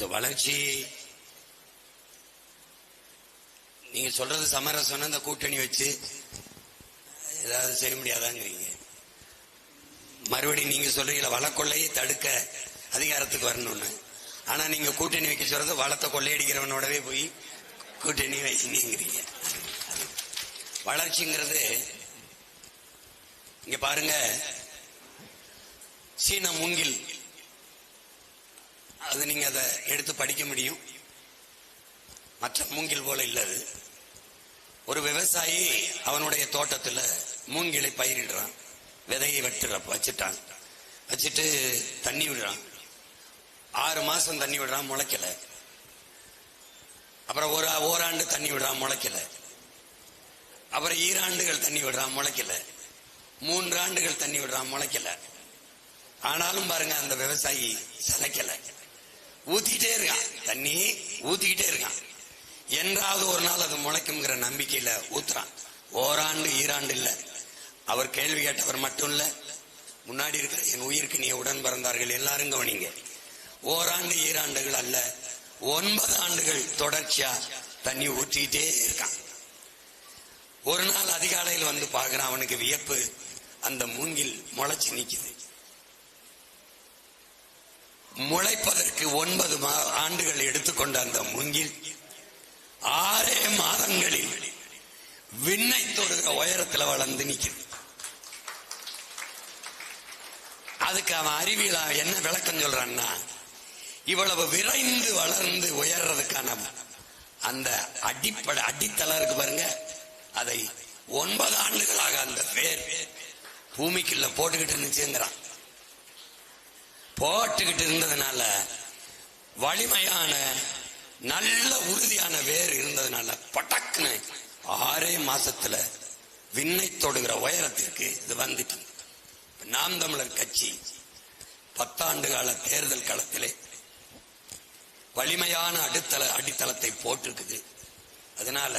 So வளர்ச்சி. நீங்க சொல்றது சமரசம் இந்த கூட்டணி வச்சு ஏதாவது செய்ய முடியாதாங்கிறீங்க. மறுபடியும் நீங்க சொல்றீங்களா வளக்கொள்ளையை தடுக்க அதிகாரத்துக்கு வரணும்னு. ஆனா நீங்க கூட்டணி வைக்க சொல்றது வளத்தை கொள்ளையடிக்கிறவனோடவே போய் கூட்டணி வைக்கிறீங்க வளர்ச்சிங்கிறது இங்க பாருங்க சீன மூங்கில். அது நீங்க அதை எடுத்து படிக்க முடியும். மற்ற மூங்கில் போல இல்ல அது ஒரு விவசாயி அவனுடைய தோட்டத்துல மூங்கிலை பயிரிடுறான். விதையை வெட்டுற வச்சுட்டான். வச்சுட்டு தண்ணி விடுறான். ஆறு மாசம் தண்ணி விடுறான் முளைக்கல. அப்புறம் ஒரு ஓராண்டு தண்ணி விடுறான் முளைக்கல. அப்புறம் ஈராண்டுகள் தண்ணி விடுறான் முளைக்கல. மூன்று ஆண்டுகள் தண்ணி விடுறான் முளைக்கல. ஆனாலும் பாருங்க அந்த விவசாயி சளைக்கல. ஊத்திக்கிட்டே இருக்கான். தண்ணி ஊத்திக்கிட்டே இருக்கான். என்றாவது ஒரு நாள் அது முளைக்குங்கிற நம்பிக்கையில ஊத்துறான். ஓராண்டு ஈராண்டு இல்ல. அவர் கேள்வி கேட்டவர் மட்டும் இல்ல. முன்னாடி இருக்கிற என் உயிருக்கு நீ உடன் பிறந்தார்கள் எல்லாரும் கவனிங்க. ஓராண்டு ஈராண்டுகள் அல்ல. ஒன்பது ஆண்டுகள் தொடர்ச்சியா தண்ணி ஊற்றிக்கிட்டே இருக்கான். ஒரு நாள் அதிகாலையில் வந்து பார்க்கிறான். அவனுக்கு வியப்பு அந்த மூங்கில் முளைச்சு நிக்குது. முளைப்பதற்கு ஒன்பது மா- ஆண்டுகள் எடுத்துக்கொண்ட அந்த மூங்கில் ஆறே மாதங்களில் விண்ணை தொடுகிற உயரத்துல வளர்ந்து நிற்கும். அதுக்கு அவன் அறிவியல என்ன விளக்கம் சொல்றான்னா இவ்வளவு விரைந்து வளர்ந்து உயர்றதுக்கான அந்த அடிப்படை அடித்தளம் இருக்கு பாருங்க. அதை ஒன்பது ஆண்டுகளாக அந்த வேர் பூமிக்குள்ள போட்டுக்கிட்டு இருந்துச்சுங்கிறான் போட்டுக்கிட்டு இருந்ததுனால வலிமையான நல்ல உறுதியான வேர் இருந்ததுனால பட்டக்குன்னு ஆறே மாசத்துல விண்ணை தொடுகிற உயரத்திற்கு இது வந்துட்டு. நாம் தமிழர் கட்சி பத்தாண்டு கால தேர்தல் களத்திலே வலிமையான அடித்தள அடித்தளத்தை போட்டிருக்குது. அதனால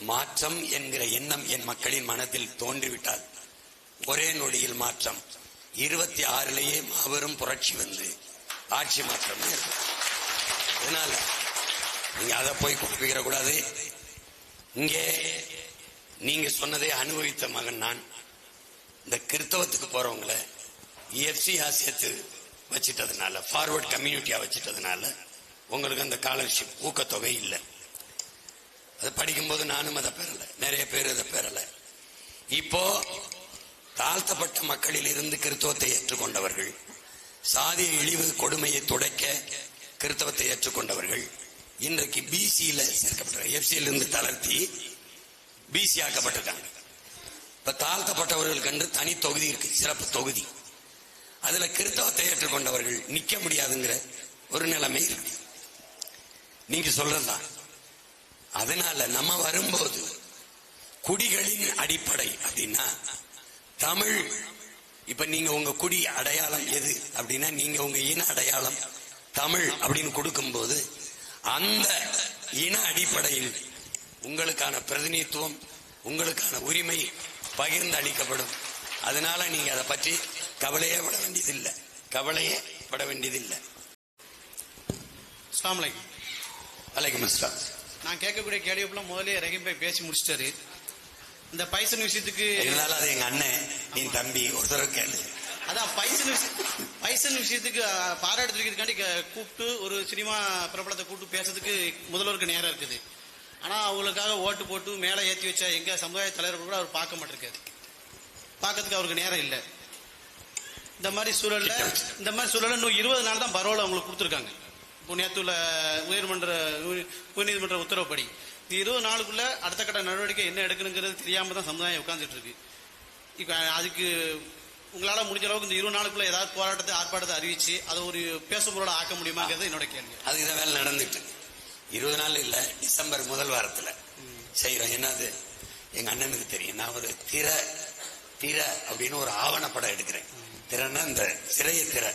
மாற்றம் என்கிற எண்ணம் என் மக்களின் மனதில் தோன்றிவிட்டால் ஒரே நொடியில் மாற்றம் இருபத்தி ஆறுலேயே மாபெரும் புரட்சி வந்து ஆட்சி மாற்றம் ஏற்படும். அதனால நீங்க அதை போய் குழப்பிக்கிற கூடாது. இங்கே நீங்க சொன்னதை அனுபவித்த மகன் நான். இந்த கிறித்தவத்துக்கு போறவங்கள எஃப்சி ஆசியத்து வச்சிட்டதுனால ஃபார்வர்ட் கம்யூனிட்டியா வச்சிட்டதுனால உங்களுக்கு அந்த ஸ்காலர்ஷிப் ஊக்கத்தொகை இல்லை. அது படிக்கும்போது நானும் அதை பெறலை. நிறைய பேர் அதை பெறலை. இப்போ தாழ்த்தப்பட்ட மக்களில் இருந்து கிறித்தவத்தை ஏற்றுக்கொண்டவர்கள். சாதிய இழிவு கொடுமையை துடைக்க கிறித்தவத்தை ஏற்றுக்கொண்டவர்கள். இன்றைக்கு பிசியில சேர்க்கப்பட்ட எஃப்சியில இருந்து தளர்த்தி பிசி ஆக்கப்பட்டிருக்காங்க. இப்ப தாழ்த்தப்பட்டவர்கள் கண்டு தனி தொகுதி இருக்கு சிறப்பு தொகுதி. அதுல கிறித்தவத்தை ஏற்றுக்கொண்டவர்கள் நிக்க முடியாதுங்கிற ஒரு நிலைமை இருக்கு. நீங்க சொல்றதுதான். அதனால நம்ம வரும்போது குடிகளின் அடிப்படை அப்படின்னா தமிழ். இப்ப நீங்க உங்க குடி அடையாளம் எது அப்படின்னா நீங்க உங்க இன அடையாளம் தமிழ் அப்படின்னு கொடுக்கும்போது அந்த இன அடிப்படையில் உங்களுக்கான பிரதிநிதித்துவம் உங்களுக்கான உரிமை பகிர்ந்து அளிக்கப்படும். அதனால நீங்க அதை பற்றி கவலையே பட வேண்டியதில்லை. கவலையே பட வேண்டியதில்லை. அலைக்கும். வலைக்கம் அஸ்ஸலாம் நான் கேட்கக்கூடிய கேள்விப்பெல்லாம் முதலே ரஹீம் பாய் பேசி முடிச்சிட்டாரு. இந்த பைசன் விஷயத்துக்கு இருந்தாலும் அது எங்க அண்ணன் நீ தம்பி ஒருத்தர் கேளு. அதான் பைசன் விஷயம் பைசன் விஷயத்துக்கு பாராட்டுறதுக்காண்டி க- கூப்பிட்டு ஒரு சினிமா பிரபலத்தை கூப்பிட்டு பேசுறதுக்கு முதல்வருக்கு நேரம் இருக்குது. ஆனா அவங்களுக்காக ஓட்டு போட்டு மேலே ஏற்றி வச்ச எங்க சமுதாய தலைவர் கூட அவர் பார்க்க மாட்டிருக்காரு. பார்க்கறதுக்கு அவருக்கு நேரம் இல்லை. இந்த மாதிரி சூழல்ல இந்த மாதிரி சூழல்ல இன்னும் இருபது நாள் தான் பரவாயில்ல அவங்களுக்கு கொடுத்துருக்காங்க. இப்போ நேத்துல உயர்மன்ற உயர்- உயர்நீதிமன்ற உத்தரவுப்படி. இந்த இருபது நாளுக்குள்ள அடுத்த கட்ட நடவடிக்கை என்ன எடுக்கணுங்கிறது தெரியாம தான் சமுதாயம் உட்கார்ந்துட்டு இருக்கு. இப்ப அதுக்கு உங்களால முடிஞ்ச அளவுக்கு இந்த இருபது நாளுக்குள்ள ஏதாவது போராட்டத்தை ஆர்ப்பாட்டத்தை அறிவிச்சு அதை ஒரு பேசும் பொருளா ஆக்க முடியுமாங்கிறது என்னோட கேள்வி. அதுக்கு தான் வேலை நடந்துட்டு இருக்கு. இருபது நாள் இல்ல டிசம்பர் முதல் வாரத்துல செய்யறோம் என்னது? எங்க அண்ணனுக்கு தெரியும். நான் ஒரு திற திற அப்படின்னு ஒரு ஆவணப்படம் எடுக்கிறேன். திறன்னா இந்த சிறைய திற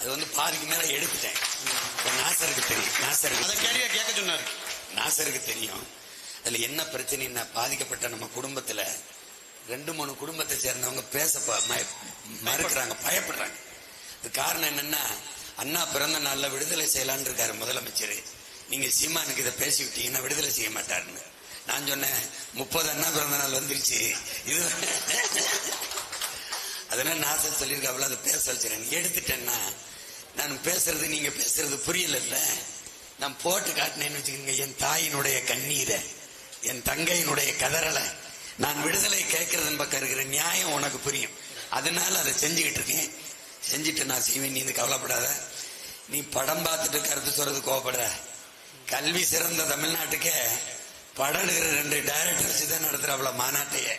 அது வந்து பாதிக்கு மேல எடுத்துட்டேன். நாசருக்கு தெரியும். அதை நாசருக்கு கேள்வியா கேட்க சொன்னாரு. நாசருக்கு தெரியும். அதுல என்ன பிரச்சனைன்னா பாதிக்கப்பட்ட நம்ம குடும்பத்துல ரெண்டு மூணு குடும்பத்தை சேர்ந்தவங்க பேச ப- மறுக்கிறாங்க பயப்படுறாங்க. அது காரணம் என்னன்னா அண்ணா பிறந்த நாள்ல விடுதலை செய்யலான்னு இருக்காரு முதலமைச்சர். நீங்க சீமானுக்கு இதை பேசி விட்டீங்கன்னா விடுதலை செய்ய மாட்டாருன்னு. நான் சொன்னேன் முப்பது அண்ணா பிறந்த நாள் வந்துருச்சு. இது அதெல்லாம் நாசர் சொல்லியிருக்காப்புல அதை பேச வச்சிருக்கேன் எடுத்துட்டேன்னா நான் பேசுறது நீங்க பேசுறது புரியலல்ல. நான் போட்டு காட்டினேன்னு வச்சுக்கோங்க என் தாயினுடைய கண்ணீரை என் தங்கையினுடைய கதறலை நான் விடுதலை கேட்கறதன் பக்கம் இருக்கிற நியாயம் உனக்கு புரியும். அதனால அதை செஞ்சுக்கிட்டு இருக்கேன். செஞ்சுட்டு நான் செய்வேன். நீ இது கவலைப்படாத. நீ படம் பார்த்துட்டு கருத்து சொல்றது கோவப்படுற. கல்வி சிறந்த தமிழ்நாட்டுக்கே படம் எடுக்கிற ரெண்டு டைரக்டர்ஸ் தான் நடத்துறாப்புல மாநாட்டையே.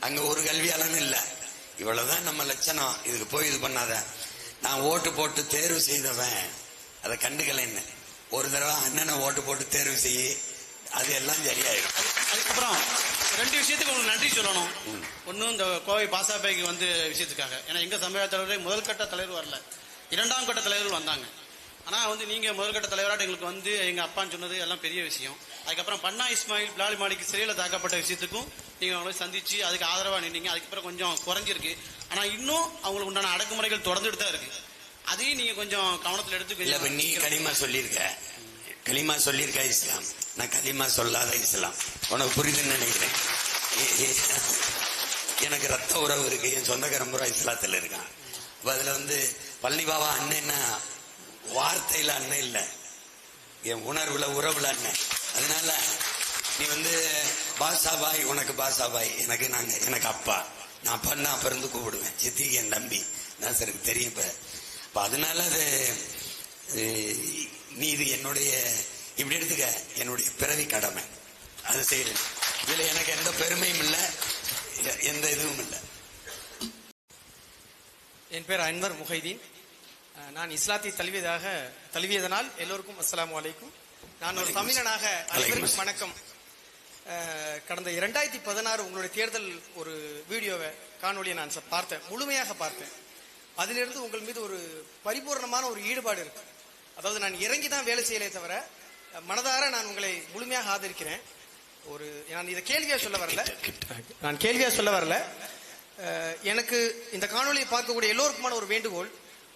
அங்க ஒரு கல்வியாளன் இல்லை. இவ்வளவுதான் நம்ம லட்சணம். இதுக்கு போய் இது பண்ணாத. நான் ஓட்டு போட்டு தேர்வு செய்தவன் அதை கண்டுக்கலைன்னு ஒரு தடவை அண்ணனை ஓட்டு போட்டு தேர்வு செய்ய அது எல்லாம் சரியாயிடும் அதுக்கப்புறம் ரெண்டு விஷயத்துக்கு உங்களுக்கு நன்றி சொல்லணும். ஒன்றும் இந்த கோவை பாசாபேக்கு வந்து விஷயத்துக்காக. ஏன்னா எங்க சமுதாயத்தலைவரே தலைவரே முதல் கட்ட தலைவர் வரல. இரண்டாம் கட்ட தலைவர்கள் வந்தாங்க. ஆனா வந்து நீங்க முதல் கட்ட தலைவராக எங்களுக்கு வந்து எங்க அப்பான்னு சொன்னது எல்லாம் பெரிய விஷயம். அதுக்கப்புறம் பன்னா இஸ்மாயில் பிலாலி மாலிக்கு சிறையில் தாக்கப்பட்ட விஷயத்துக்கும் நீங்க அவங்களை சந்திச்சு அதுக்கு ஆதரவா நின்னீங்க. அதுக்கப்புறம் கொஞ்சம் குறைஞ்சிருக்கு. ஆனா இன்னும் அவங்களுக்கு உண்டான அடக்குமுறைகள் தொடர்ந்துட்டு தான் இருக்கு. அதையும் நீங்க கொஞ்சம் கவனத்தில் எடுத்து நீ களிமா சொல்லியிருக்க. களிமா சொல்லியிருக்க இஸ்லாம்? நான் களிமா சொல்லாத இஸ்லாம். உனக்கு புரியுதுன்னு நினைக்கிறேன். எனக்கு ரத்த உறவு இருக்கு. என் சொந்தக்காரன் பூரா இஸ்லாத்துல இருக்கான். அப்ப அதுல வந்து பள்ளி பாபா அண்ணன்னா வார்த்தையில அண்ணன் இல்ல. என் உணர்வுல உறவுல அண்ணன். அதனால நீ வந்து பாசாபாய் உனக்கு பாசாபாய் எனக்கு நாங்க எனக்கு அப்பா. நான் அப்பா நான் பிறந்து கூப்பிடுவேன். சித்திக்கு என் தம்பி. நாசருக்கு தெரியும் இப்ப. அப்ப அதனால அது நீ இது என்னுடைய இப்படி எடுத்துக்க என்னுடைய பிறவி கடமை. அது செய்யறேன். இதுல எனக்கு எந்த பெருமையும் இல்லை எந்த இதுவும் இல்லை. என் பேர் அன்வர் முஹைதீன். நான் இஸ்லாத்தை தழுவியதாக தழுவியதனால் எல்லோருக்கும் அஸ்ஸலாமு அலைக்கும். நான் ஒரு தமிழனாக அனைவருக்கும் வணக்கம். கடந்த இரண்டாயிரத்தி பதினாறு உங்களுடைய தேர்தல் ஒரு வீடியோவை காணொலியை நான் பார்த்தேன். முழுமையாக பார்த்தேன். அதிலிருந்து உங்கள் மீது ஒரு பரிபூர்ணமான ஒரு ஈடுபாடு இருக்கு. அதாவது நான் இறங்கி தான் வேலை செய்யலே தவிர மனதார நான் உங்களை முழுமையாக ஆதரிக்கிறேன். ஒரு நான் இதை கேள்வியா சொல்ல வரல. நான் கேள்வியா சொல்ல வரல. எனக்கு இந்த காணொலியை பார்க்கக்கூடிய எல்லோருக்குமான ஒரு வேண்டுகோள்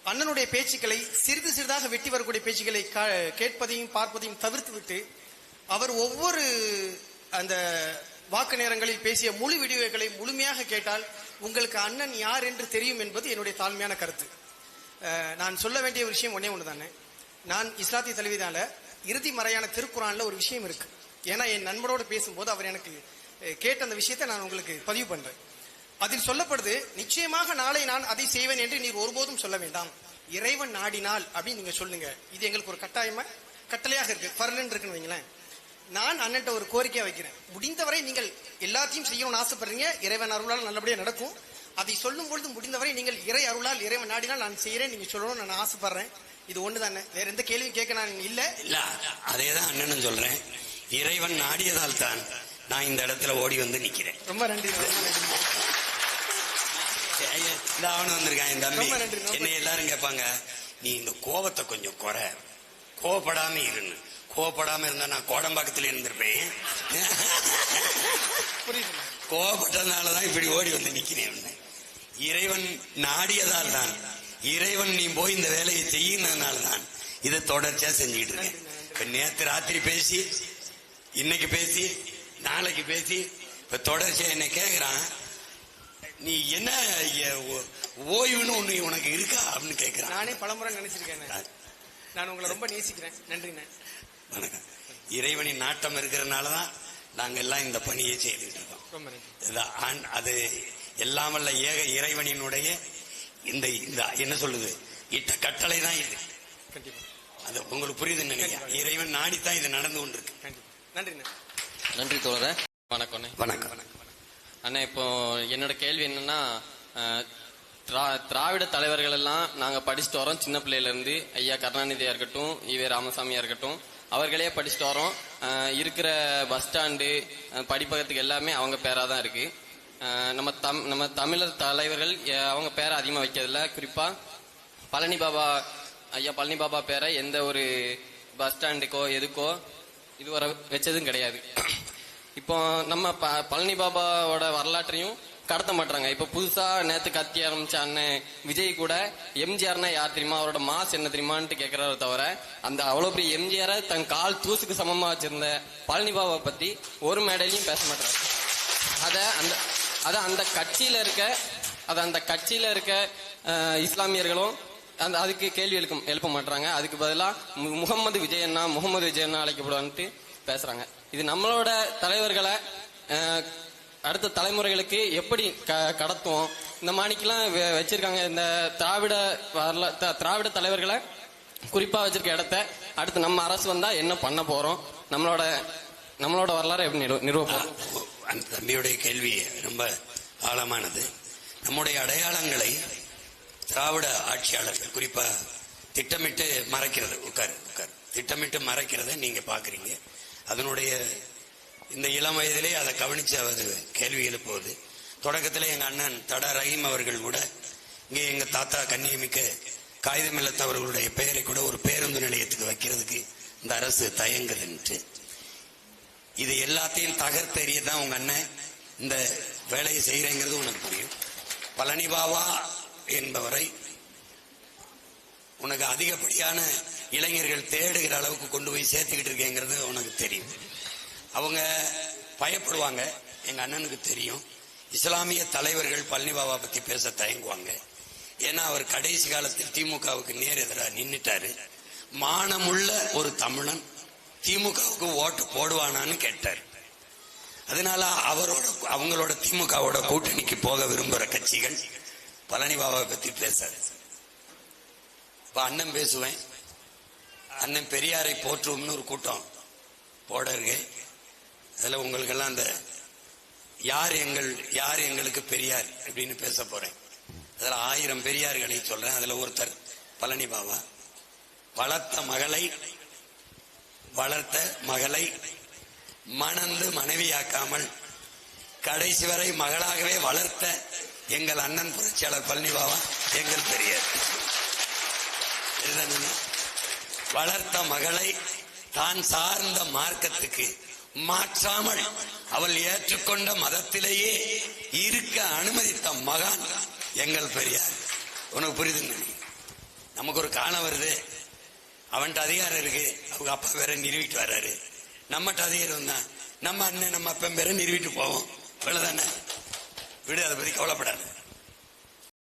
அண்ணனுடைய பேச்சுக்களை சிறிது சிறிதாக வெட்டி வரக்கூடிய பேச்சுக்களை கா- கேட்பதையும் பார்ப்பதையும் தவிர்த்து விட்டு அவர் ஒவ்வொரு அந்த வாக்கு நேரங்களில் பேசிய முழு வீடியோக்களை முழுமையாக கேட்டால் உங்களுக்கு அண்ணன் யார் என்று தெரியும் என்பது என்னுடைய தாழ்மையான கருத்து. நான் சொல்ல வேண்டிய ஒரு விஷயம் ஒன்னே ஒன்று தானே நான் இஸ்லாத்திய தலைவிதால இறுதி மறையான திருக்குறானில் ஒரு விஷயம் இருக்கு. ஏன்னா என் நண்பரோடு பேசும்போது அவர் எனக்கு கேட்ட அந்த விஷயத்தை நான் உங்களுக்கு பதிவு பண்றேன். அதில் சொல்லப்படுது நிச்சயமாக நாளை நான் அதை செய்வேன் என்று நீர் ஒருபோதும் சொல்ல வேண்டாம். இறைவன் நாடினால் அப்படின்னு நீங்க சொல்லுங்க. இது எங்களுக்கு ஒரு கட்டாயமா? கட்டளையாக இருக்கு. பரலன் இருக்குன்னு வைங்களேன். நான் அண்ணன்ட்ட ஒரு கோரிக்கையா வைக்கிறேன். முடிந்தவரை நீங்கள் எல்லாத்தையும் செய்யணும்னு ஆசைப்படுறீங்க. இறைவன் அருளால் நல்லபடியா நடக்கும். அதை சொல்லும் பொழுது முடிந்தவரை நீங்கள் இறை அருளால் இறைவன் நாடினால் நான் செய்யறேன். நீங்க சொல்லணும்னு நான் ஆசைப்படுறேன். இது ஒண்ணு தானே வேற எந்த கேள்வியும் கேட்க நான் இல்ல? இல்ல அதே தான் அண்ணனும் சொல்றேன். இறைவன் நாடியதால் தான் நான் இந்த இடத்துல ஓடி வந்து நிக்கிறேன். ரொம்ப நன்றி ரொம்ப நன்றி. ஐயா, இந்த அவனு வந்திருக்கான் என் தம்பி. என்னை எல்லாரும் கேட்பாங்க நீ இந்த கோவத்தை கொஞ்சம் குறை. கோவப்படாம இருன்னு. கோவப்படாம இருந்தா நான் கோடம்பாக்கத்துல இருந்திருப்பேன். கோவப்பட்டதுனாலதான் இப்படி ஓடி வந்து நிக்கிறேன் இறைவன் நாடியதால் தான். இறைவன் நீ போய் இந்த வேலையை செய்யுனதுனால தான் இதை தொடர்ச்சியா செஞ்சுக்கிட்டு இருக்கேன். இப்ப நேத்து ராத்திரி பேசி இன்னைக்கு பேசி நாளைக்கு பேசி இப்ப தொடர்ச்சியா என்ன கேக்குறான். நீ என்ன ஓய்வுன்னு ஒண்ணு உனக்கு இருக்கா? அப்படின்னு கேக்குறான். நானே பலமுறை நினைச்சிருக்கேன் நான் உங்களை ரொம்ப நேசிக்கிறேன். நன்றிண்ணே வணக்கம் இறைவனின் நாட்டம் இருக்கிறதுனாலதான் நாங்க எல்லாம் இந்த பணியை செய்துட்டு இருக்கோம். நன்றி. அது எல்லாமல்ல ஏக இறைவனினுடைய இந்த இந்த என்ன சொல்லுது? இட்ட கட்டளை தான் இது. அது உங்களுக்கு புரியுதுன்னு நினைக்கிறேன். இறைவன் நாடித்தான் இது நடந்து கொண்டிருக்கு. நன்றிண்ணே நன்றி தோழரே. வணக்கம்ண்ணே வணக்கம் வணக்கம். அண்ணா இப்போ என்னோட கேள்வி என்னன்னா திராவிட தலைவர்கள் எல்லாம் நாங்க படிச்சுட்டு வரோம். சின்ன பிள்ளையில இருந்து. ஐயா கருணாநிதியா இருக்கட்டும் ஈவே ராமசாமியா இருக்கட்டும். அவர்களே படிச்சுட்டு வரோம். இருக்கிற பஸ் ஸ்டாண்டு படிப்பகத்துக்கு எல்லாமே அவங்க பேரா தான் இருக்கு நம்ம தம் நம்ம தமிழர் தலைவர்கள் அவங்க பேரை அதிகமாக வைக்கிறதில்ல. குறிப்பாக பழனி பாபா ஐயா பழனி பாபா பேரை எந்த ஒரு பஸ் ஸ்டாண்டுக்கோ எதுக்கோ இதுவரை வச்சதும் கிடையாது. இப்போ நம்ம ப- பழனி பாபாவோட வரலாற்றையும் கடத்த மாட்டாங்க இப்ப புதுசா நேத்து கத்தி ஆரம்பிச்ச அண்ணன் விஜய் கூட எம்ஜிஆர்னா யார் தெரியுமா? அவரோட மாஸ் என்ன தெரியுமான்ட்டு கேட்கிறாரு தவிர அந்த அவ்வளவு பெரிய எம்ஜிஆரை தன் கால் தூசுக்கு சமமா வச்சிருந்த பழனி பாபாவை பத்தி ஒரு மேடையிலையும் பேச மாட்டாரு அத அந்த அத அந்த கட்சியில இருக்க அத அந்த கட்சியில இருக்க இஸ்லாமியர்களும் அந்த அதுக்கு கேள்வி எழுக்க எழுப்ப மாட்டாங்க அதுக்கு பதிலா மு- முகமது விஜயன்னா முகமது விஜயன்னா அழைக்கப்படுவான்ட்டு பேசுறாங்க. இது நம்மளோட தலைவர்களை அடுத்த தலைமுறைகளுக்கு எப்படி க- கடத்துவோம்? இந்த மாணிக்கெல்லாம் வச்சிருக்காங்க. இந்த திராவிட வரலா த- திராவிட தலைவர்களை குறிப்பா வச்சிருக்க இடத்த அடுத்து நம்ம அரசு வந்தா என்ன பண்ண போறோம்? நம்மளோட நம்மளோட வரலாறு எப்படி நிறுவ அந்த தம்பியுடைய கேள்வி ரொம்ப ஆழமானது. நம்முடைய அடையாளங்களை திராவிட ஆட்சியாளர்கள் குறிப்பா திட்டமிட்டு மறைக்கிறது. உட்கார் உட்கார். திட்டமிட்டு மறைக்கிறத நீங்க பாக்குறீங்க அதனுடைய இந்த இளம் வயதிலே அதை கவனிச்சு அவர் கேள்வி எழுப்புவது. தொடக்கத்திலே எங்க அண்ணன் தடா ரஹீம் அவர்கள் கூட இங்கே எங்க தாத்தா கண்ணியமிக்க காகிதமில்லத்தவர்களுடைய பெயரை கூட ஒரு பேருந்து நிலையத்துக்கு வைக்கிறதுக்கு இந்த அரசு தயங்குதுன்ட்டு இது எல்லாத்தையும் தகர்த்தெறிய தான் உங்க அண்ணன் இந்த வேலையை செய்யறேங்கிறது உனக்கு புரியும். பழனி பாபா என்பவரை உனக்கு அதிகப்படியான இளைஞர்கள் தேடுகிற அளவுக்கு கொண்டு போய் சேர்த்துக்கிட்டு இருக்கேங்கிறது உனக்கு தெரியும். அவங்க பயப்படுவாங்க. எங்க அண்ணனுக்கு தெரியும். இஸ்லாமிய தலைவர்கள் பழனி பாபா பத்தி பேச தயங்குவாங்க. ஏன்னா அவர் கடைசி காலத்தில் திமுகவுக்கு நேர் எதிராக நின்றுட்டாரு மானமுள்ள ஒரு தமிழன் திமுகவுக்கு ஓட்டு போடுவானான்னு கேட்டார். அதனால அவரோட அவங்களோட திமுகவோட கூட்டணிக்கு போக விரும்புகிற கட்சிகள் பழனி பாபாவை பத்தி பேசாது. இப்ப அண்ணன் பேசுவேன். அண்ணன் பெரியாரை போற்றுவோம்னு ஒரு கூட்டம் போட அதுல உங்களுக்கெல்லாம் அந்த யார் எங்கள் யார் எங்களுக்கு பெரியார் அப்படின்னு பேச போறேன். அதுல ஆயிரம் பெரியார்களை சொல்றேன். அதுல ஒருத்தர் பழனி பாபா. வளர்த்த மகளை வளர்த்த மகளை மணந்து மனைவியாக்காமல் கடைசி வரை மகளாகவே வளர்த்த எங்கள் அண்ணன் புரட்சியாளர் பழனி பாபா எங்கள் பெரியார். வளர்த்த மகளை தான் சார்ந்த மார்க்கத்துக்கு மாற்றாமல் அவள் ஏற்றுக்கொண்ட மதத்திலேயே இருக்க அனுமதித்த மகான் எங்கள் பெரியார். உனக்கு புரியுதுங்க நமக்கு ஒரு காலம் வருது. அவன்கிட்ட அதிகாரம் இருக்கு. அவங்க அப்பா வேற நிறுவிட்டு வர்றாரு. நம்மகிட்ட அதிகாரம் தான் நம்ம அண்ணன் நம்ம அப்பன் பேரை நிறுவிட்டு போவோம். இவ்வளவுதானே விடு அதை பத்தி கவலைப்படாது.